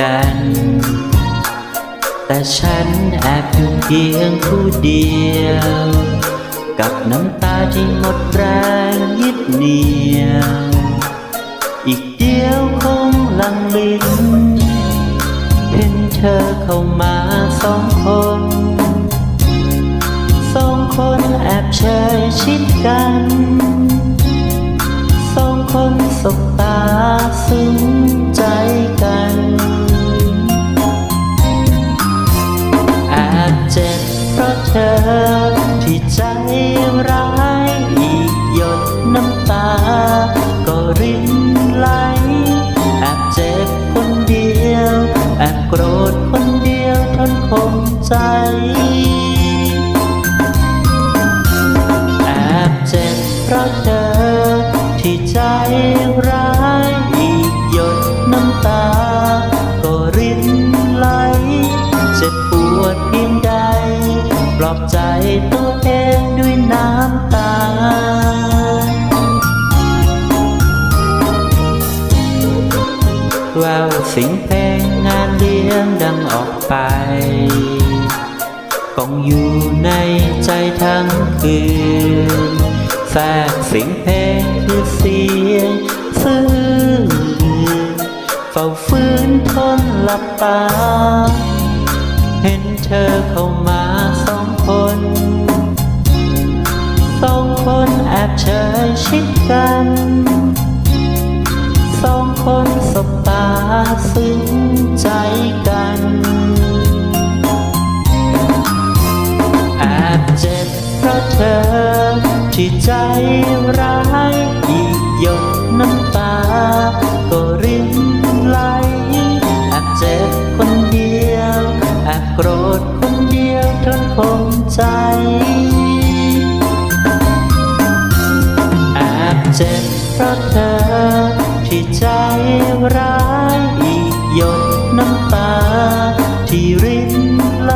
กัน แต่ฉันแอบอยู่เพียงผู้เดียว กับน้ำตาที่หมดแรงยิดเหนียว อีกเดียวคงลังลิ้นเห็นเธอเข้ามาสองคนสองคนแอบเชยชิดกัน สองคนสบตาซึ้ง เธอ ที่ใจร้ายอีกหยดน้ำตา ก็รินไหลแอบเจ็บคนเดียวแอบโกรธคนเดียวทนคงใจแอบเจ็บเพราะเธอ ที่ใจร้ายอีกหยดน้ำตา อบใจตัวเองด้วยน้ำตาแววสิงเพลงงานเลี้ยงดังออกไปกองอยู่ในใจทั้งคืนแทรกสียงเพลงคือเสียงซื่อเฝ้าฟื้นทนหลับตา เห็นเธอเข้ามา บเชยชิดกัน สองคนสบตาซึ้งใจกัน แอบเจ็บเพราะเธอ ที่ใจร้ายอีกหยดน้ำตา ก็รินไหลแอบเจ็บคนเดียว แอบโกรธคนเดียวทนคงใจ เพราะเธอ ที่ใจร้ายอีกหยดน้ำตา ที่รินไหล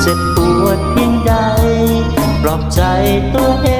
เจ็บปวดเพียงใดปลอบใจตัวเอง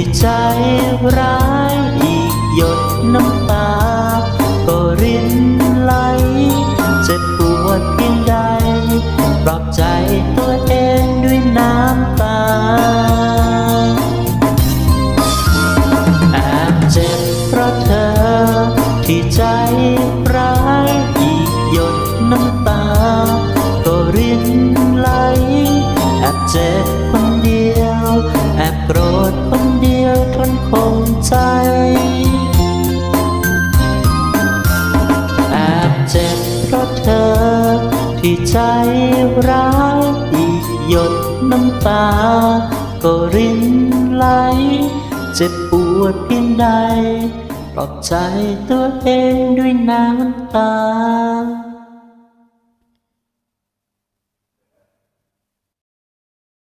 ที่ใจร้ายอีกหยดน้ำตา ก็รินไหล เจ็บปวดเพียงใดปลอบใจตัวเองด้วยน้ำตาแอบเจ็บเพราะเธอ ที่ใจร้ายอีกหยดน้ำตา ก็รินไหลแอบเจ็บ แอบโกรธคนเดียวทนคงใจ แอบเจ็บเพราะเธอ ที่ใจร้ายอีกหยดน้ำตา ก็รินไหล เจ็บปวดเพียงใดปลอบใจตัวเองด้วยน้ำตา